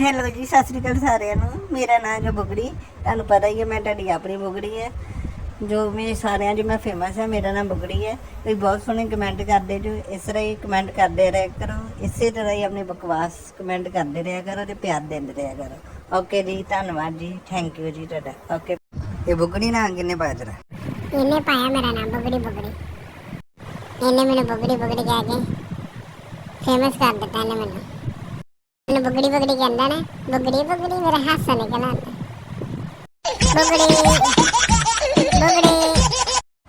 Hello ਜੀ, ਸਤਿ ਸ੍ਰੀ ਅਕਾਲ ਸਾਰਿਆਂ ਨੂੰ। ਮੇਰਾ ਨਾਮ ਹੈ ਬੁਗੜੀ, ਤੁਹਾਨੂੰ ਪਤਾ ਹੀ ਹੈ, ਮੈਂ ਤੁਹਾਡੀ ਆਪਣੀ ਬੁਗੜੀ ਹੈ। ਜੋ ਮੇਰੇ ਸਾਰਿਆਂ 'ਚ ਮੈਂ ਫੇਮਸ ਹੈ, ਮੇਰਾ ਨਾਮ ਬੁਗੜੀ ਹੈ। ਤੁਸੀਂ ਬਹੁਤ ਸੋਹਣੇ ਕਮੈਂਟ ਕਰਦੇ ਜੋ, ਇਸ ਤਰ੍ਹਾਂ ਹੀ ਕਮੈਂਟ ਕਰਦੇ ਰਿਹਾ ਕਰੋ। ਇਸੇ ਤਰ੍ਹਾਂ ਹੀ ਆਪਣੀ ਬਕਵਾਸ ਕਮੈਂਟ ਕਰਦੇ ਰਿਹਾ ਕਰੋ ਤੇ ਪਿਆਰ ਦਿੰਦੇ ਰਿਹਾ ਕਰੋ। ਓਕੇ ਜੀ, ਧੰਨਵਾਦ ਜੀ ਥੈਂਕ ਯੂ ਜੀ ਤੁਹਾਡਾ। ਓਕੇ ਇਹ ਬੁਗੜੀ ਨਾਂ ਕਿੰਨੇ ਪਾਇਆ ਤੇਰਾ? ਇਹਨੇ ਪਾਇਆ ਮੇਰਾ ਨਾਮ ਬੁਗੜੀ ਬੁਗੜੀ। ਇਹਨੇ ਮੈਨੂੰ ਬੁਗੜੀ ਬੁਗੜੀ ਕਹਿ ਕੇ ਫੇਮਸ ਕਰ ਦਿੱਤਾ ਇਹਨੇ ਮੈਨੂੰ। ਮੈਨੂੰ ਬੁਗੜੀ ਬੁਗੜੀ ਕਹਿੰਦਾ ਨਾ ਬੁਗੜੀ ਬੁਗੜੀ ਮੇਰਾ ਹਾਸਾ ਨਿਕਲ ਆਉਂਦਾ ਬੁਗੜੀ ਬੁਗੜੀ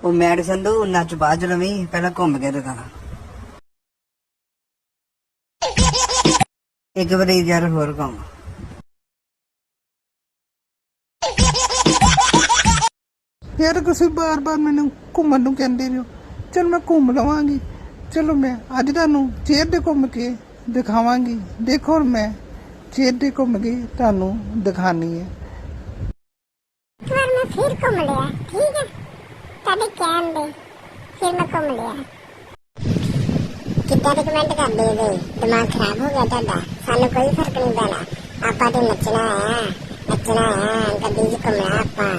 ਉਹ ਮੈਡ ਸੰਧੂ ਨੱਚ ਬਾਜ ਰਵੀ ਪਹਿਲਾਂ ਘੁੰਮ ਕੇ ਦਿਖਾਣਾ ਇੱਕ ਵਾਰੀ ਯਾਰ ਹੋਰ ਘੁੰਮ ਯਾਰ ਤੁਸੀਂ ਬਾਰ-ਬਾਰ ਮੈਨੂੰ ਘੁੰਮਣ ਨੂੰ ਕਹਿੰਦੇ ਰਹੋ ਚਲ ਮੈਂ ਘੁੰਮ ਲਵਾਂਗੀ ਚਲੋ ਮੈਂ ਅੱਜ ਤੁਹਾਨੂੰ ਚੇਰ ਦੇ ਘੁੰਮ ਕੇ ਦਿਖਾਵਾਂਗੀ। ਦੇਖੋ ਹੁਣ ਮੈਂ ਚੇਰ ਦੇ ਘੁੰਮ ਕੇ ਤੁਹਾਨੂੰ ਦਿਖਾਣੀ ਹੈ ਇੱਕ ਵਾਰ ਮੈਂ ਫਿਰ ਘੁੰਮ ਲਿਆ। ਠੀਕ ਹੈ ਤੁਹਾਡੇ ਕਹਿਣ ਦੇ। ਫਿਰ ਮੈਂ ਘੁੰਮ ਲਿਆ। ਕਿੱਦਾਂ ਦੇ ਕਮੈਂਟ ਕਰਦੇ ਇਹਦੇ ਦਿਮਾਗ ਖਰਾਬ ਹੋ ਗਿਆ ਤੁਹਾਡਾ? ਸਾਨੂੰ ਕੋਈ ਫ਼ਰਕ ਨਹੀਂ ਪੈਣਾ। ਆਪਾਂ ਤੇ ਨੱਚਣਾ ਹੈ। ਨੱਚਣਾ ਹੈ। ਗੱਡੀ 'ਚ ਘੁੰਮਣਾ ਆਪਾਂ।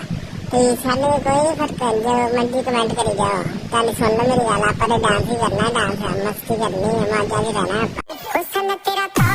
ਤੇ ਸਾਨੂੰ ਕੋਈ ਫ਼ਰਕ ਨਹੀਂ ਜੋ ਮਰਜ਼ੀ ਕਮੈਂਟ ਕਰੀ ਜਾਓ। ਤੁਹਾਨੂੰ ਸੁਣ ਲਓ ਮੇਰੀ ਗੱਲ। ਆਪਾਂ ਤੇ ਡਾਂਸ ਹੀ ਕਰਨਾ। ਡਾਂਸ ਮਸਤੀ ਕਰਨੀ ਹੈ। ਮਜ਼ਾ ਵੀ ਰਹਿਣਾ ਆਪਾਂ। ਉਸ ਨੇ ਤੇਰਾ ਤਾਂ